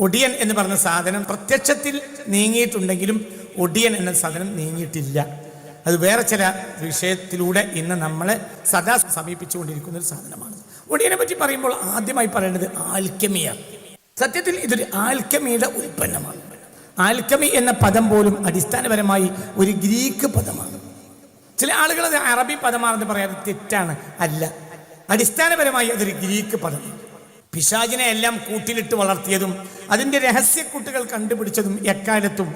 ഒടിയൻ എന്ന് പറഞ്ഞ സാധനം പ്രത്യക്ഷത്തിൽ നീങ്ങിയിട്ടുണ്ടെങ്കിലും ഒടിയൻ എന്ന സാധനം നീങ്ങിയിട്ടില്ല. അത് വേറെ ചില വിഷയത്തിലൂടെ ഇന്ന് നമ്മളെ സദാ സമീപിച്ചുകൊണ്ടിരിക്കുന്ന ഒരു സാധനമാണ്. ഒടിയനെ പറ്റി പറയുമ്പോൾ ആദ്യമായി പറയേണ്ടത് ആൽക്കമിയാണ് സത്യത്തിൽ ഇതൊരു ആൽക്കമിയുടെ ഉൽപ്പന്നമാണ്. ആൽക്കമി എന്ന പദം പോലും അടിസ്ഥാനപരമായി ഒരു ഗ്രീക്ക് പദമാണ്. ചില ആളുകൾ അത് അറബി പദമാണെന്ന് പറയാറ് തെറ്റാണ്. അല്ല. അടിസ്ഥാനപരമായി അതൊരു ഗ്രീക്ക് പദമാണ്. പിശാചിനെ എല്ലാം കൂട്ടിലിട്ട് വളർത്തിയതും അതിന്റെ രഹസ്യക്കൂട്ടുകൾ കണ്ടുപിടിച്ചതും എക്കാലത്തും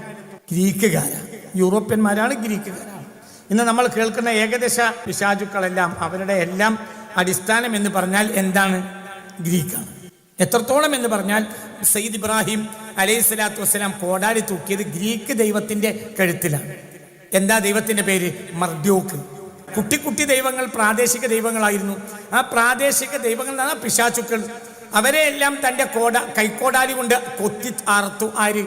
ഗ്രീക്കുകാരാണ്. യൂറോപ്യന്മാരാണ് ഗ്രീക്കുകാരാണ്. ഇന്ന് നമ്മൾ കേൾക്കുന്ന ഏകദേശ പിശാചുക്കളെല്ലാം അവരുടെ എല്ലാം അടിസ്ഥാനം എന്ന് പറഞ്ഞാൽ എന്താണ്? ഗ്രീക്കാണ്. എത്രത്തോളം എന്ന് പറഞ്ഞാൽ സയ്യിദ് ഇബ്രാഹിം അലൈഹി സ്വലാത്തു വസ്സലാം കോടാലി തൂക്കിയത് ഗ്രീക്ക് ദൈവത്തിന്റെ കഴുത്തിലാണ്. എന്താ ദൈവത്തിന്റെ പേര്? മർദ്യൂക്ക്. കുട്ടി കുട്ടി ദൈവങ്ങൾ പ്രാദേശിക ദൈവങ്ങളായിരുന്നു. ആ പ്രാദേശിക ദൈവങ്ങളാണ് പിശാചുക്കൾ. അവരെ എല്ലാം തന്റെ കോട കൈക്കോടാലി കൊണ്ട് കൊത്തി ആർത്തു ആര്?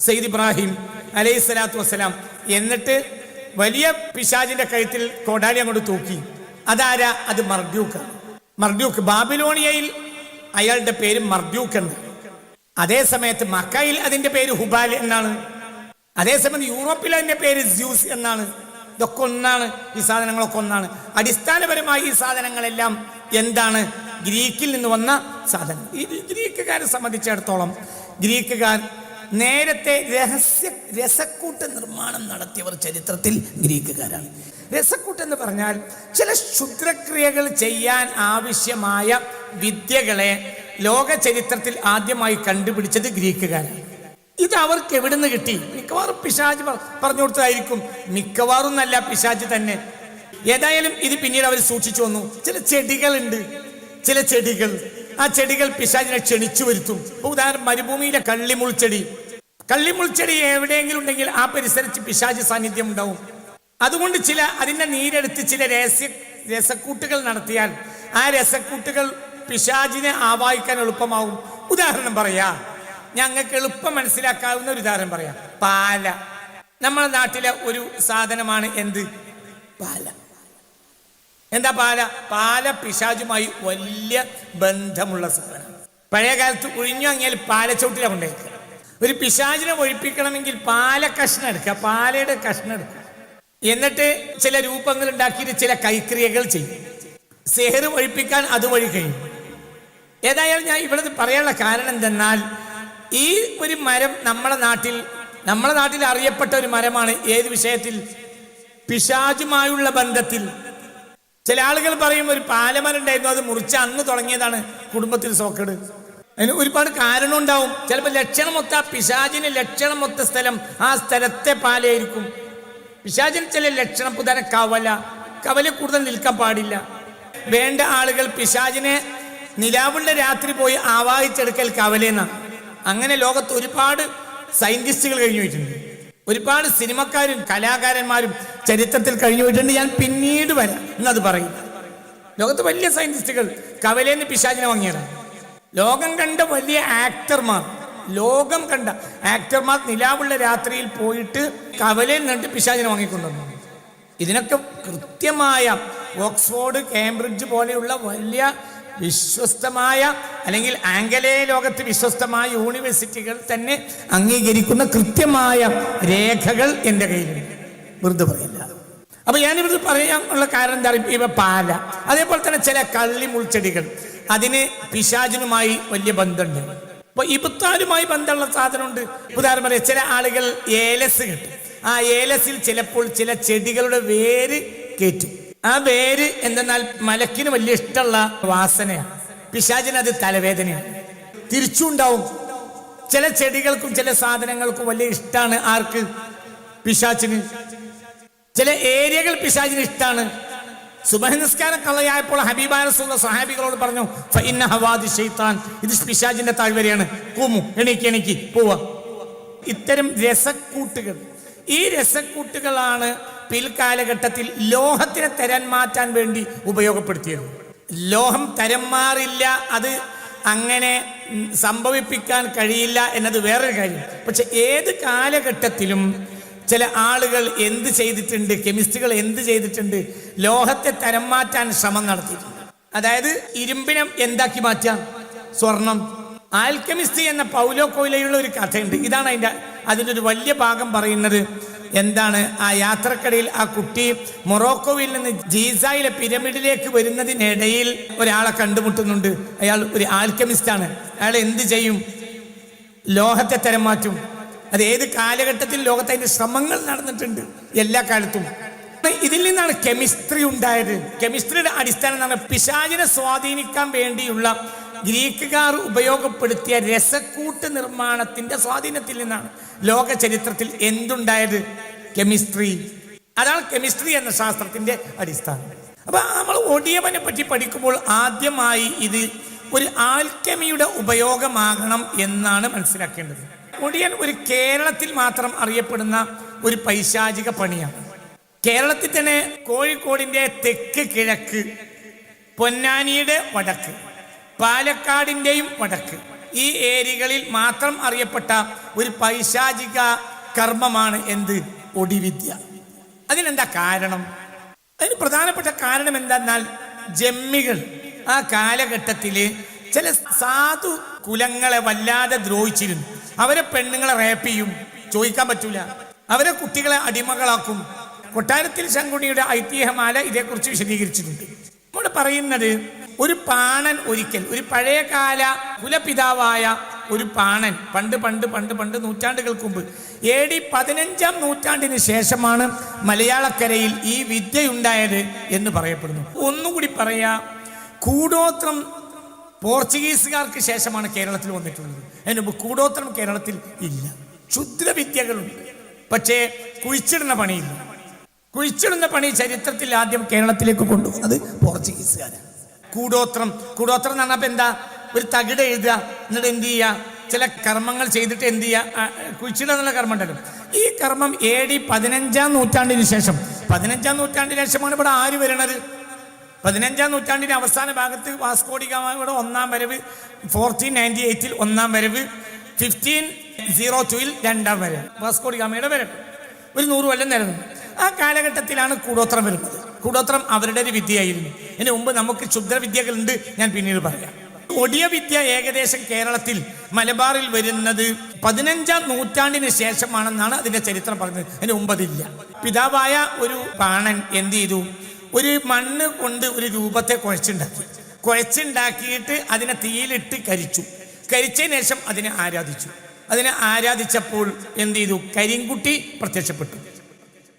സെയ്ദ് ഇബ്രാഹിം അലൈഹി സ്വലാത്തു വസ്സലാം. എന്നിട്ട് വലിയ പിശാജിന്റെ കഴുത്തിൽ കോടാലി അങ്ങോട്ട് തൂക്കി. അതാരാ? അത് മർദ്യൂക്കാണ് മർദ്യൂക്ക് ബാബിലോണിയയിൽ അയാളുടെ പേര് മർദ്യൂക്ക് എന്ന്. അതേ സമയത്ത് മക്കയിൽ അതിന്റെ പേര് ഹുബാൽ എന്നാണ്. അതേസമയം യൂറോപ്പിൽ അതിന്റെ പേര് ജ്യൂസ് എന്നാണ്. ഇതൊക്കെ ഒന്നാണ്. ഈ സാധനങ്ങളൊക്കെ ഒന്നാണ്. അടിസ്ഥാനപരമായി ഈ സാധനങ്ങളെല്ലാം എന്താണ്? ഗ്രീക്കിൽ നിന്ന് വന്ന സാധനം. ഈ ഗ്രീക്കുകാരെ സംബന്ധിച്ചിടത്തോളം ഗ്രീക്കുകാർ നേരത്തെ രഹസ്യ രസക്കൂട്ട് നിർമ്മാണം നടത്തിയവർ ചരിത്രത്തിൽ ഗ്രീക്കുകാരാണ്. രസക്കൂട്ട് എന്ന് പറഞ്ഞാൽ ചില ക്ഷുദ്രക്രിയകൾ ചെയ്യാൻ ആവശ്യമായ വിദ്യകളെ ലോക ചരിത്രത്തിൽ ആദ്യമായി കണ്ടുപിടിച്ചത് ഗ്രീക്കുകാരാണ്. ഇത് അവർക്ക് എവിടുന്ന് കിട്ടി? മിക്കവാറും പിശാജ് പറഞ്ഞു കൊടുത്തതായിരിക്കും. മിക്കവാറും നല്ല പിശാജ് തന്നെ. ഏതായാലും ഇത് പിന്നീട് അവർ സൂക്ഷിച്ചു വന്നു. ചില ചെടികളുണ്ട്. ചില ചെടികൾ ആ ചെടികൾ പിശാചിനെ ക്ഷണിച്ചു വരുത്തും. ഉദാഹരണം മരുഭൂമിയിലെ കള്ളിമുൾച്ചെടി. കള്ളിമുൾച്ചെടി എവിടെയെങ്കിലും ഉണ്ടെങ്കിൽ ആ പരിസരത്ത് പിശാചി സാന്നിധ്യം ഉണ്ടാവും. അതുകൊണ്ട് ചില അതിന്റെ നീരെടുത്ത് ചില രഹസ്യ രസക്കൂട്ടുകൾ നടത്തിയാൽ ആ രസക്കൂട്ടുകൾ പിശാചിനെ ആവാഹിക്കാൻ എളുപ്പമാവും. ഉദാഹരണം പറയാ ഞങ്ങൾക്ക് എളുപ്പം മനസ്സിലാക്കാവുന്ന ഒരു ഉദാഹരണം പറയാം. പാല. നമ്മുടെ നാട്ടിലെ ഒരു സാധനമാണ് എന്ത്? പാല. എന്താ പാല? പാല പിശാചുമായി വലിയ ബന്ധമുള്ള സാധനം പഴയ കാലത്ത് ഒഴിഞ്ഞു വാങ്ങിയാൽ പാലച്ചോട്ടിലാണ് കൊണ്ടേക്കുക ഒരു പിശാചിനെ ഒഴിപ്പിക്കണമെങ്കിൽ പാല കഷ്ണം എടുക്കുക പാലയുടെ കഷ്ണം എടുക്കുക. എന്നിട്ട് ചില രൂപങ്ങൾ ഉണ്ടാക്കിയിട്ട് ചില കൈക്രിയകൾ ചെയ്യും. സെഹർ ഒഴിപ്പിക്കാൻ അതുവഴി കഴിയും. ഏതായാലും ഞാൻ ഇവിടെ പറയാനുള്ള കാരണം എന്തെന്നാൽ ഈ ഒരു മരം നമ്മളെ നാട്ടിൽ നമ്മളെ നാട്ടിൽ അറിയപ്പെട്ട ഒരു മരമാണ്. ഏത് വിഷയത്തിൽ? പിശാചുമായുള്ള ബന്ധത്തിൽ. ചില ആളുകൾ പറയും ഒരു പാലമരം ഉണ്ടായിരുന്നു അത് മുറിച്ച് അന്ന് തുടങ്ങിയതാണ് കുടുംബത്തിൽ സോക്കേട്. അതിന് ഒരുപാട് കാരണം ഉണ്ടാവും ചിലപ്പോൾ ലക്ഷണം ലക്ഷണമൊത്ത പിശാചിന് ലക്ഷണമൊത്ത സ്ഥലം ആ സ്ഥലത്തെ പാലയായിരിക്കും. പിശാചിന് ചില ലക്ഷണം പുതന കവല. കവല കൂടുതൽ നിൽക്കാൻ പാടില്ല. വേണ്ട ആളുകൾ പിശാചിനെ നിലാവുള്ള രാത്രി പോയി ആവാഹിച്ചെടുക്കൽ കവലെന്നാണ് അങ്ങനെ ലോകത്ത് ഒരുപാട് സയന്റിസ്റ്റുകൾ കഴിഞ്ഞു പോയിട്ടുണ്ട്. ഒരുപാട് സിനിമക്കാരും കലാകാരന്മാരും ചരിത്രത്തിൽ കഴിഞ്ഞു പോയിട്ടുണ്ട്. ഞാൻ പിന്നീട് വരാം. എന്നത് പറയും. ലോകത്ത് വലിയ സയന്റിസ്റ്റുകൾ കവലേന്ന് പിശാചിനെ വാങ്ങിയതാണ് ലോകം കണ്ട വലിയ ആക്ടർമാർ ലോകം കണ്ട ആക്ടർമാർ നിലാവുള്ള രാത്രിയിൽ പോയിട്ട് കവലയിൽ നിന്നിട്ട് പിശാചിനെ വാങ്ങിക്കൊണ്ടുവന്നു. ഇതിനൊക്കെ കൃത്യമായ ഓക്സ്ഫോർഡ് കേംബ്രിഡ്ജ് പോലെയുള്ള വലിയ വിശ്വസ്തമായ അല്ലെങ്കിൽ ആംഗലേയ ലോകത്ത് വിശ്വസ്തമായ യൂണിവേഴ്സിറ്റികൾ തന്നെ അംഗീകരിക്കുന്ന കൃത്യമായ രേഖകൾ എന്റെ കയ്യിലുണ്ട്. വെറുതെ പറയില്ല. അപ്പൊ ഞാനിവിടെ പറയാനുള്ള കാരണം എന്താ ഇവ പാല. അതേപോലെ തന്നെ ചില കള്ളി മുൾച്ചെടികൾ. അതിന് പിശാചിനുമായി വലിയ ബന്ധമുണ്ട്. അപ്പൊ ഇബുത്താലുമായി ബന്ധമുള്ള സാധനമുണ്ട്. ഉദാഹരണം പറയാം ചില ആളുകൾ ഏലസ് കിട്ടും. ആ ഏലസിൽ ചിലപ്പോൾ ചില ചെടികളുടെ വേര് കയറ്റും ആ വേര് എന്തെന്നാൽ മലക്കിന് വലിയ ഇഷ്ടമുള്ള വാസനയാണ്. പിശാചിന് അത് തലവേദനയാണ്. തിരിച്ചുണ്ടാവും. ചില ചെടികൾക്കും ചില സാധനങ്ങൾക്കും വലിയ ഇഷ്ടമാണ് ആർക്ക്? പിശാചിന്. ചില ഏരിയകൾ പിശാചിന് ഇഷ്ടമാണ് സുബഹനിസ്കാരം കളയായപ്പോൾ ഹബീബായ റസൂലുള്ള സഹാബികളോട് പറഞ്ഞു "ഫഇന്ന ഹവാദി ഷെയ്ത്താൻ ഇത് പിശാചിന്റെ താഴ്വരയാണ്. കൂമു എണീക്ക് എണീക്ക് പോവാ. ഇത്തരം രസക്കൂട്ടുകൾ. ഈ രസക്കൂട്ടുകളാണ് പിൽക്കാലഘട്ടത്തിൽ ലോഹത്തിനെ തരം മാറ്റാൻ വേണ്ടി ഉപയോഗപ്പെടുത്തിയത്. ലോഹം തരം മാറില്ല അത് അങ്ങനെ സംഭവിപ്പിക്കാൻ കഴിയില്ല എന്നത് വേറൊരു കാര്യം. പക്ഷെ ഏത് കാലഘട്ടത്തിലും ചില ആളുകൾ എന്ത് ചെയ്തിട്ടുണ്ട് കെമിസ്റ്റുകൾ എന്ത് ചെയ്തിട്ടുണ്ട് ലോഹത്തെ തരം മാറ്റാൻ ശ്രമം നടത്തിയിട്ടുണ്ട്. അതായത് ഇരുമ്പിനെ എന്താക്കി മാറ്റാം? സ്വർണം. ആൽക്കമിസ്റ്റ് എന്ന പൗലോ കോയിലയുള്ള ഒരു കഥയുണ്ട്. ഇതാണ് അതിന്റെ അതിന്റെ ഒരു വലിയ ഭാഗം പറയുന്നത്. എന്താണ് ആ യാത്രക്കിടയിൽ ആ കുട്ടി മൊറോക്കോയിൽ നിന്ന് ജീസായിലെ പിരമിഡിലേക്ക് വരുന്നതിനിടയിൽ ഒരാളെ കണ്ടുമുട്ടുന്നുണ്ട്. അയാൾ ഒരു ആൽക്കമിസ്റ്റാണ്. അയാൾ എന്ത് ചെയ്യും? ലോഹത്തെ തരം മാറ്റും അത് ഏത് കാലഘട്ടത്തിൽ ലോകത്ത് അതിന്റെ ശ്രമങ്ങൾ നടന്നിട്ടുണ്ട്? എല്ലാ കാലത്തും. ഇതിൽ നിന്നാണ് കെമിസ്ട്രി ഉണ്ടായത്. കെമിസ്ട്രിയുടെ അടിസ്ഥാനം എന്നാണ് പിശാചിനെ സ്വാധീനിക്കാൻ വേണ്ടിയുള്ള ഗ്രീക്കുകാർ ഉപയോഗപ്പെടുത്തിയ രസക്കൂട്ട് നിർമ്മാണത്തിന്റെ സ്വാധീനത്തിൽ നിന്നാണ് ലോക ചരിത്രത്തിൽ എന്തുണ്ടായത്? കെമിസ്ട്രി. അതാണ് കെമിസ്ട്രി എന്ന ശാസ്ത്രത്തിന്റെ അടിസ്ഥാനം. അപ്പൊ നമ്മൾ ഒടിയവനെ പറ്റി പഠിക്കുമ്പോൾ ആദ്യമായി ഇത് ഒരു ആൽക്കമിയുടെ ഉപയോഗമാകണം എന്നാണ് മനസ്സിലാക്കേണ്ടത്. ഒടിയൻ ഒരു കേരളത്തിൽ മാത്രം അറിയപ്പെടുന്ന ഒരു പൈശാചിക പണിയാണ്. കേരളത്തിൽ തന്നെ കോഴിക്കോടിന്റെ തെക്ക് കിഴക്ക് പൊന്നാനിയുടെ വടക്ക്. പാലക്കാടിന്റെയും വടക്ക്. ഈ ഏരിയകളിൽ മാത്രം അറിയപ്പെട്ട ഒരു പൈശാചിക കർമ്മമാണ് എന്ത്? ഒടിവിദ്യ. അതിനെന്താ കാരണം? അതിന് പ്രധാനപ്പെട്ട കാരണം എന്താന്നാൽ ജമ്മികൾ ആ കാലഘട്ടത്തിൽ ചില സാധു കുലങ്ങളെ വല്ലാതെ ദ്രോഹിച്ചിരുന്നു. അവരെ പെണ്ണുങ്ങളെ റേപ്പ് ചെയ്യും. ചോദിക്കാൻ പറ്റൂല. അവരെ കുട്ടികളെ അടിമകളാക്കും. കൊട്ടാരത്തിൽ ശങ്കുണിയുടെ ഐതിഹ്യമാല ഇതേക്കുറിച്ച് വിശദീകരിച്ചിട്ടുണ്ട്. നമ്മൾ പറയുന്നത് ഒരു പാണൻ ഒരിക്കൽ ഒരു പഴയകാല കുലപിതാവായ ഒരു പാണൻ പണ്ട് പണ്ട് പണ്ട് പണ്ട് നൂറ്റാണ്ടുകൾക്ക് മുമ്പ് എ ഡി പതിനഞ്ചാം നൂറ്റാണ്ടിന് ശേഷമാണ് മലയാളക്കരയിൽ ഈ വിദ്യയുണ്ടായത് എന്ന് പറയപ്പെടുന്നു. ഒന്നുകൂടി പറയാ കൂടോത്രം പോർച്ചുഗീസുകാർക്ക് ശേഷമാണ് കേരളത്തിൽ വന്നിട്ടുള്ളത്. അതിന് മുമ്പ് കൂടോത്രം കേരളത്തിൽ ഇല്ല. ക്ഷുദ്രവിദ്യകളുണ്ട്. പക്ഷേ കുഴിച്ചിടുന്ന പണിയില്ല. കുഴിച്ചിടുന്ന പണി ചരിത്രത്തിൽ ആദ്യം കേരളത്തിലേക്ക് കൊണ്ടുവന്നത് പോർച്ചുഗീസുകാരാണ്. കൂടോത്രം. കൂടോത്രം എന്ന് പറഞ്ഞപ്പോൾ എന്താ? ഒരു തകിട് എഴുതുക എന്നിട്ട് എന്ത് ചെയ്യുക? ചില കർമ്മങ്ങൾ ചെയ്തിട്ട് എന്ത് ചെയ്യുക? കുഴിച്ചിടുക എന്നുള്ള കർമ്മം ഉണ്ടല്ലോ. ഈ കർമ്മം എ ഡി പതിനഞ്ചാം നൂറ്റാണ്ടിന് ശേഷം. പതിനഞ്ചാം നൂറ്റാണ്ടിന് ശേഷമാണ് ഇവിടെ ആര് വരണത്? പതിനഞ്ചാം നൂറ്റാണ്ടിന്റെ അവസാന ഭാഗത്ത് വാസ്കോഡി ഇവിടെ ഒന്നാം വരവ് ഫോർട്ടീൻ നയന്റി എയ്റ്റിൽ ഒന്നാം വരവ് ഫിഫ്റ്റീൻ സീറോ ടുവിൽ രണ്ടാം വരവ്. വാസ്കോഡി ഗാമയുടെ വരവ്. ഒരു നൂറ് കൊല്ലം നിലനിന്നു ആ കാലഘട്ടത്തിലാണ് കൂടോത്രം വരുന്നത്. കൂടോത്രം അവരുടെ ഒരു വിദ്യയായിരുന്നു. ഇതിനു മുമ്പ് നമുക്ക് ക്ഷുദ്രവിദ്യകളുണ്ട് ഞാൻ പിന്നീട് പറയാം. ഒടിയ വിദ്യ ഏകദേശം കേരളത്തിൽ മലബാറിൽ വരുന്നത് പതിനഞ്ചാം നൂറ്റാണ്ടിന് ശേഷമാണെന്നാണ് അതിന്റെ ചരിത്രം പറയുന്നത് അതിന് മുമ്പതില്ല പിതാവായ ഒരു പാണൻ എന്ത് ചെയ്തു? ഒരു മണ്ണ് കൊണ്ട് ഒരു രൂപത്തെ കുഴച്ചുണ്ടാക്കി. കുഴച്ചുണ്ടാക്കിയിട്ട് അതിനെ തീയിലിട്ട് കരിച്ചു. കരിച്ചതിന് ശേഷം അതിനെ ആരാധിച്ചു. അതിനെ ആരാധിച്ചപ്പോൾ എന്ത് ചെയ്തു? കരിങ്കുട്ടി പ്രത്യക്ഷപ്പെട്ടു.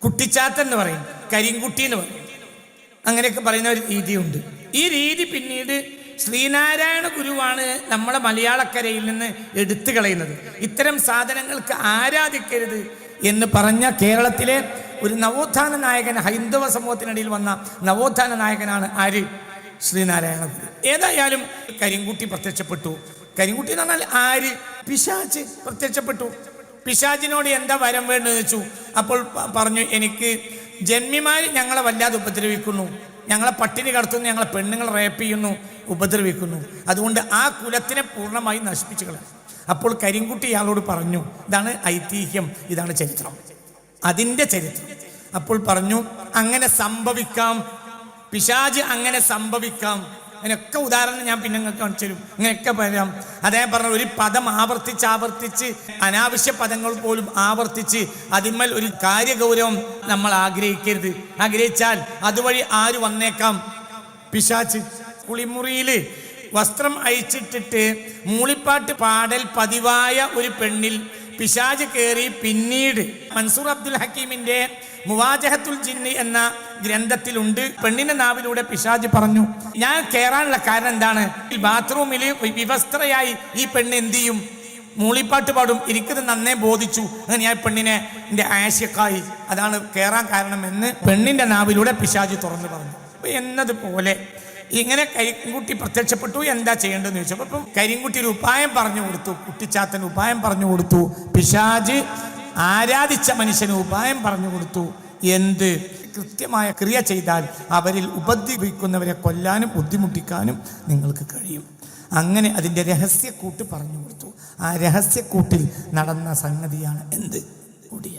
കുട്ടിച്ചാത്തൻ എന്ന് പറയും കരിങ്കുട്ടി എന്ന് പറയും. അങ്ങനെയൊക്കെ പറയുന്ന ഒരു രീതിയുണ്ട്. ഈ രീതി പിന്നീട് ശ്രീനാരായണ ഗുരുവാണ് നമ്മളെ മലയാളക്കരയിൽ നിന്ന് എടുത്തു കളയുന്നത്. ഇത്തരം സാധനങ്ങൾക്ക് ആരാധിക്കരുത് എന്ന് പറഞ്ഞ കേരളത്തിലെ ഒരു നവോത്ഥാന നായകൻ ഹൈന്ദവ സമൂഹത്തിനിടയിൽ വന്ന നവോത്ഥാന നായകനാണ് ആര്? ശ്രീനാരായണ ഗുരു. ഏതായാലും കരിങ്കുട്ടി പ്രത്യക്ഷപ്പെട്ടു. കരിങ്കുട്ടി എന്ന് പറഞ്ഞാൽ ആര്? പിശാച്ച് പ്രത്യക്ഷപ്പെട്ടു. പിശാചിനോട് എന്താ വരം വേണ്ടെന്ന് വെച്ചു അപ്പോൾ പറഞ്ഞു എനിക്ക് ജന്മിമാർ ഞങ്ങളെ വല്ലാതെ ഉപദ്രവിക്കുന്നു. ഞങ്ങളെ പട്ടിണി കടത്തുന്നു ഞങ്ങളെ പെണ്ണുങ്ങൾ റേപ്പ് ചെയ്യുന്നു ഉപദ്രവിക്കുന്നു. അതുകൊണ്ട് ആ കുലത്തിനെ പൂർണമായി നശിപ്പിച്ചു കളയും. അപ്പോൾ കരിങ്കുട്ടി ഇയാളോട് പറഞ്ഞു ഇതാണ് ഐതിഹ്യം ഇതാണ് ചരിത്രം. അതിന്റെ ചരിത്രം. അപ്പോൾ പറഞ്ഞു അങ്ങനെ സംഭവിക്കാം. പിശാജ് അങ്ങനെ സംഭവിക്കാം. അതിനൊക്കെ ഉദാഹരണം ഞാൻ പിന്നെ നിങ്ങൾക്ക് കാണിച്ചു തരും ഇങ്ങനെയൊക്കെ പറയാം. അദ്ദേഹം പറഞ്ഞ ഒരു പദം ആവർത്തിച്ച് ആവർത്തിച്ച് അനാവശ്യ പദങ്ങൾ പോലും ആവർത്തിച്ച് അതിന്മേൽ ഒരു കാര്യഗൗരവം നമ്മൾ ആഗ്രഹിക്കരുത്. ആഗ്രഹിച്ചാൽ അതുവഴി ആര് വന്നേക്കാം? പിശാച്ച്. കുളിമുറിയിൽ വസ്ത്രം അയച്ചിട്ടിട്ട് മൂളിപ്പാട്ട് പാടൽ പതിവായ ഒരു പെണ്ണിൽ പിശാജ് കയറി പിന്നീട് മൻസൂർ അബ്ദുൽ ഹക്കീമിന്റെ മുവാജഹത്തുൽ ജിന്നി എന്ന ഗ്രന്ഥത്തിലുണ്ട്. പെണ്ണിന്റെ നാവിലൂടെ പിശാജ് പറഞ്ഞു. ഞാൻ കയറാനുള്ള കാരണം എന്താണ്? ഈ ബാത്റൂമിൽ വിവസ്ത്രയായി ഈ പെണ്ണ് എന്ത് ചെയ്യും? മൂളിപ്പാട്ട് പാടും. എനിക്കത് നന്നേ ബോധിച്ചു. അങ്ങനെ ഞാൻ പെണ്ണിനെ എന്റെ ആശയക്കായി. അതാണ് കയറാൻ കാരണം എന്ന് പെണ്ണിന്റെ നാവിലൂടെ പിശാജ് തുറന്നു പറഞ്ഞു. അപ്പൊ എന്നതുപോലെ ഇങ്ങനെ കരിങ്കുട്ടി പ്രത്യക്ഷപ്പെട്ടു. എന്താ ചെയ്യേണ്ടതെന്ന് ചോദിച്ചപ്പോൾ ഇപ്പം കരിങ്കുട്ടി ഒരു ഉപായം പറഞ്ഞു കൊടുത്തു. കുട്ടിച്ചാത്തൻ ഉപായം പറഞ്ഞു കൊടുത്തു. പിശാജ് ആരാധിച്ച മനുഷ്യന് ഉപായം പറഞ്ഞു കൊടുത്തു. എന്ത്? കൃത്യമായ ക്രിയ ചെയ്താൽ അവരിൽ ഉപദ്രവിക്കുന്നവരെ കൊല്ലാനും ബുദ്ധിമുട്ടിക്കാനും നിങ്ങൾക്ക് കഴിയും. അങ്ങനെ അതിന്റെ രഹസ്യക്കൂട്ട് പറഞ്ഞു കൊടുത്തു. ആ രഹസ്യക്കൂട്ടിൽ നടന്ന സംഗതിയാണ് എന്ത്? ഒടിയ